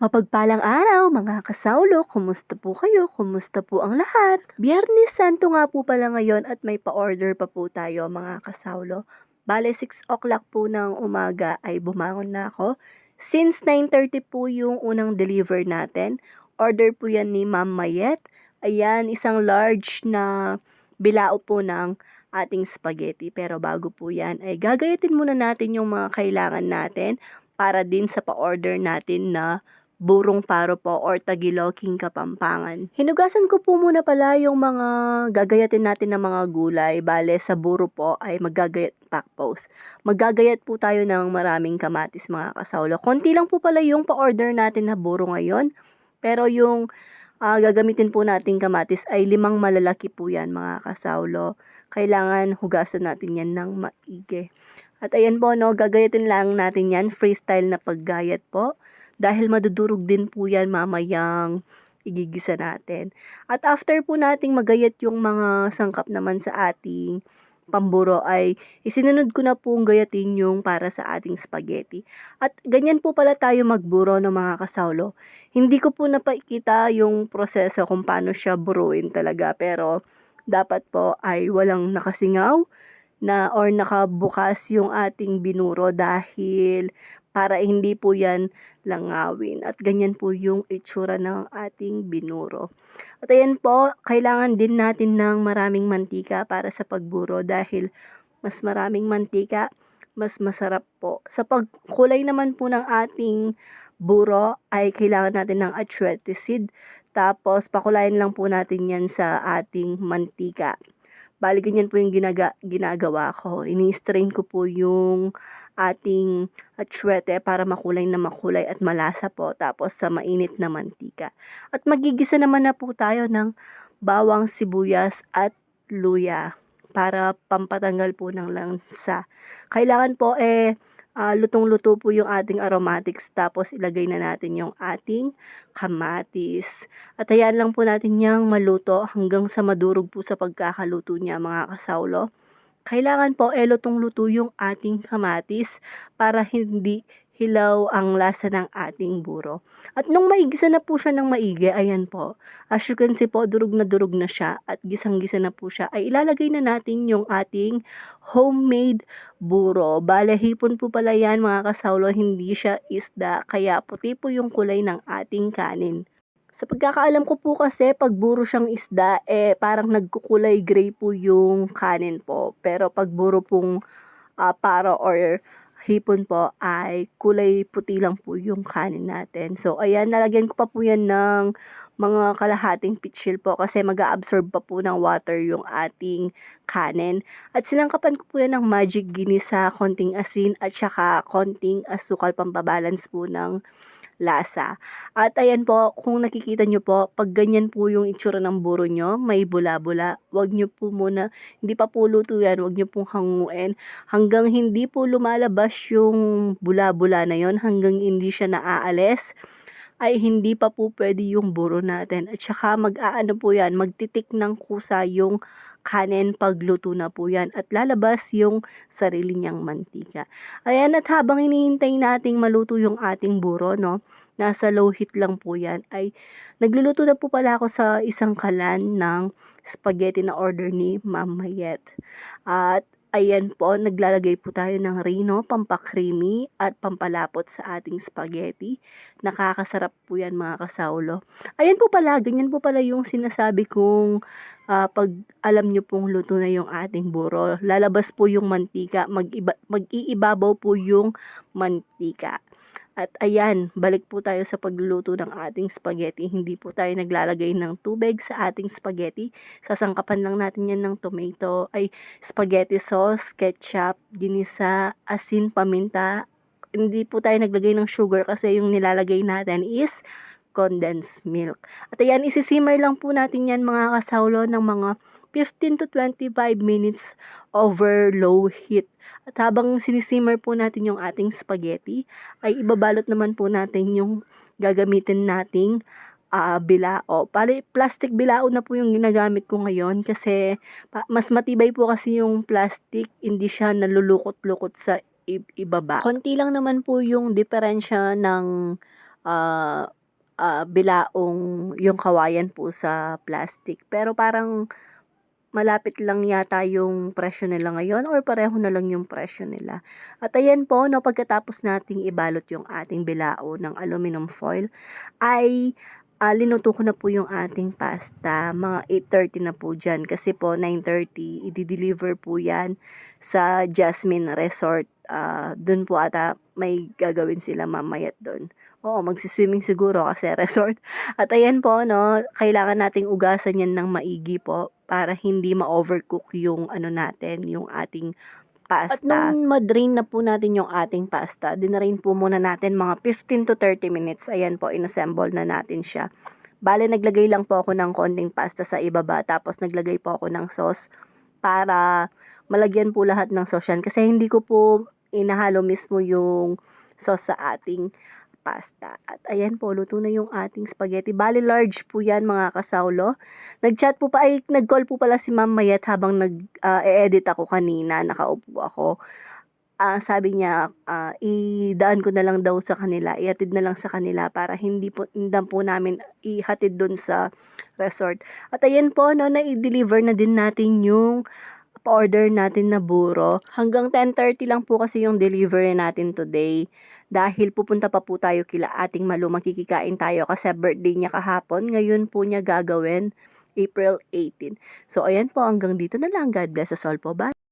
Mapagpalang araw mga kasaulo, kumusta po kayo? Kumusta po ang lahat? Biyernes Santo nga po pala ngayon at may pa-order pa po tayo mga kasaulo. Bale 6 o'clock po ng umaga ay bumangon na ako. Since 9.30 po yung unang deliver natin, order po yan ni Ma'am Mayet. Ayan, isang large na bilao po ng ating spaghetti. Pero bago po yan, ay gagayatin muna natin yung mga kailangan natin para din sa pa-order natin na burong paro po or tagiloking kapampangan. Hinugasan ko po muna pala yung mga gagayatin natin ng mga gulay. Bale, sa buro po ay magagayat pack post. Magagayat po tayo ng maraming kamatis mga kasaulo. Konti lang po pala yung pa-order natin na buro ngayon. Pero yung ah, gagamitin po nating kamatis ay limang malalaki po yan mga kasaulo. Kailangan hugasan natin yan ng maigi. At ayan po, no, gagayatin lang natin yan, freestyle na paggayat po. Dahil madudurog din po yan mamayang igigisa natin. At after po nating magayat yung mga sangkap naman sa ating pamburo ay isinunod ko na pong gayatin yung para sa ating spaghetti. At ganyan po pala tayo magburo ng mga kasaulo. Hindi ko po napakita yung proseso kung paano siya buruin talaga pero dapat po ay walang nakasingaw na or nakabukas yung ating binuro dahil para hindi po yan langawin. At ganyan po yung itsura ng ating binuro. At ayan po, kailangan din natin ng maraming mantika para sa pagburo dahil mas maraming mantika, mas masarap po. Sa pagkulay naman po ng ating buro ay kailangan natin ng seed. Tapos pakulayan lang po natin yan sa ating mantika. Bali, ganyan po yung ginaga, ginagawa ko. Ini-strain ko po yung ating atsuete para makulay na makulay at malasa po. Tapos sa mainit na mantika. At magigisa naman na po tayo ng bawang sibuyas at luya para pampatanggal po ng lansa. Kailangan po eh uh, lutong-luto po yung ating aromatics tapos ilagay na natin yung ating kamatis. At ayan lang po natin yung maluto hanggang sa madurog po sa pagkakaluto niya mga kasaulo. Kailangan po eh lutong-luto yung ating kamatis para hindi hilaw ang lasa ng ating buro. At nung maigisa na po siya ng maigi, ayan po, as you can see po, durog na durog na siya at gisang-gisa na po siya, ay ilalagay na natin yung ating homemade buro. Bale, hipon po pala yan mga kasaulo, hindi siya isda, kaya puti po yung kulay ng ating kanin. Sa pagkakaalam ko po kasi, pag buro siyang isda, eh parang nagkukulay gray po yung kanin po. Pero pag buro pong uh, paro or hipon po ay kulay puti lang po yung kanin natin. So, ayan, nalagyan ko pa po yan ng mga kalahating pitchil po kasi mag absorb pa po ng water yung ating kanin. At sinangkapan ko po yan ng magic ginisa, konting asin at saka konting asukal pampabalance po ng lasa. At ayan po, kung nakikita nyo po, pag ganyan po yung itsura ng buro nyo, may bula-bula, wag nyo po muna, hindi pa po luto yan, wag nyo pong hanguin. Hanggang hindi po lumalabas yung bula-bula na yon hanggang hindi siya naaalis, ay hindi pa po pwede yung buro natin. At saka mag-aano po yan, magtitik ng kusa yung kanin pagluto na po yan at lalabas yung sarili niyang mantika. Ayan at habang hinihintay nating maluto yung ating buro, no, nasa low heat lang po yan, ay nagluluto na po pala ako sa isang kalan ng spaghetti na order ni Ma'am Mayet. At Ayan po, naglalagay po tayo ng rino, pampakrimi at pampalapot sa ating spaghetti. Nakakasarap po yan mga kasaulo. Ayan po pala, ganyan po pala yung sinasabi kong uh, pag alam nyo pong luto na yung ating buro. Lalabas po yung mantika, mag-iibabaw po yung mantika. At ayan, balik po tayo sa pagluluto ng ating spaghetti. Hindi po tayo naglalagay ng tubig sa ating spaghetti. Sasangkapan lang natin yan ng tomato, ay spaghetti sauce, ketchup, ginisa, asin, paminta. Hindi po tayo naglagay ng sugar kasi yung nilalagay natin is condensed milk. At ayan, isisimmer lang po natin yan mga kasaulo ng mga 15 to 25 minutes over low heat. At habang sinisimmer po natin yung ating spaghetti, ay ibabalot naman po natin yung gagamitin nating uh, bilao. Pali, plastic bilao na po yung ginagamit ko ngayon kasi mas matibay po kasi yung plastic, hindi siya nalulukot-lukot sa ibaba. Konti lang naman po yung diferensya ng ah, ah, bilaong yung kawayan po sa plastic. Pero parang malapit lang yata yung presyo nila ngayon or pareho na lang yung presyo nila. At ayan po 'no, pagkatapos nating ibalot yung ating bilao ng aluminum foil ay, ah, linuto ko na po yung ating pasta. Mga 8:30 na po diyan kasi po 9:30 ide-deliver po 'yan sa Jasmine Resort. Ah, dun po ata may gagawin sila mamaya't dun. Oo, magsi-swimming siguro kasi resort. At ayan po 'no, kailangan nating ugasan 'yan ng maigi po para hindi ma-overcook yung ano natin, yung ating pasta. At nung ma-drain na po natin yung ating pasta, dinrain po muna natin mga 15 to 30 minutes. Ayan po, inassemble na natin siya. Bale, naglagay lang po ako ng konting pasta sa ibaba tapos naglagay po ako ng sauce para malagyan po lahat ng sauce yan. Kasi hindi ko po inahalo mismo yung sauce sa ating pasta. At ayan po, luto na yung ating spaghetti. Bali, large po yan mga kasawlo. Nag-chat po pa, ay nag-call po pala si Ma'am Mayet habang nag-e-edit ako kanina. Nakaupo ako. Ah, sabi niya, ah, idaan ko na lang daw sa kanila, ihatid na lang sa kanila para hindi po, hindi po namin ihatid dun sa resort. At ayan po, no, na-deliver na din natin yung pa-order natin na buro. Hanggang 10:30 lang po kasi yung delivery natin today. Dahil pupunta pa po tayo kila ating Malu, makikikain tayo kasi birthday niya kahapon. Ngayon po niya gagawin, April 18. So ayan po, hanggang dito na lang. God bless us all po. Bye!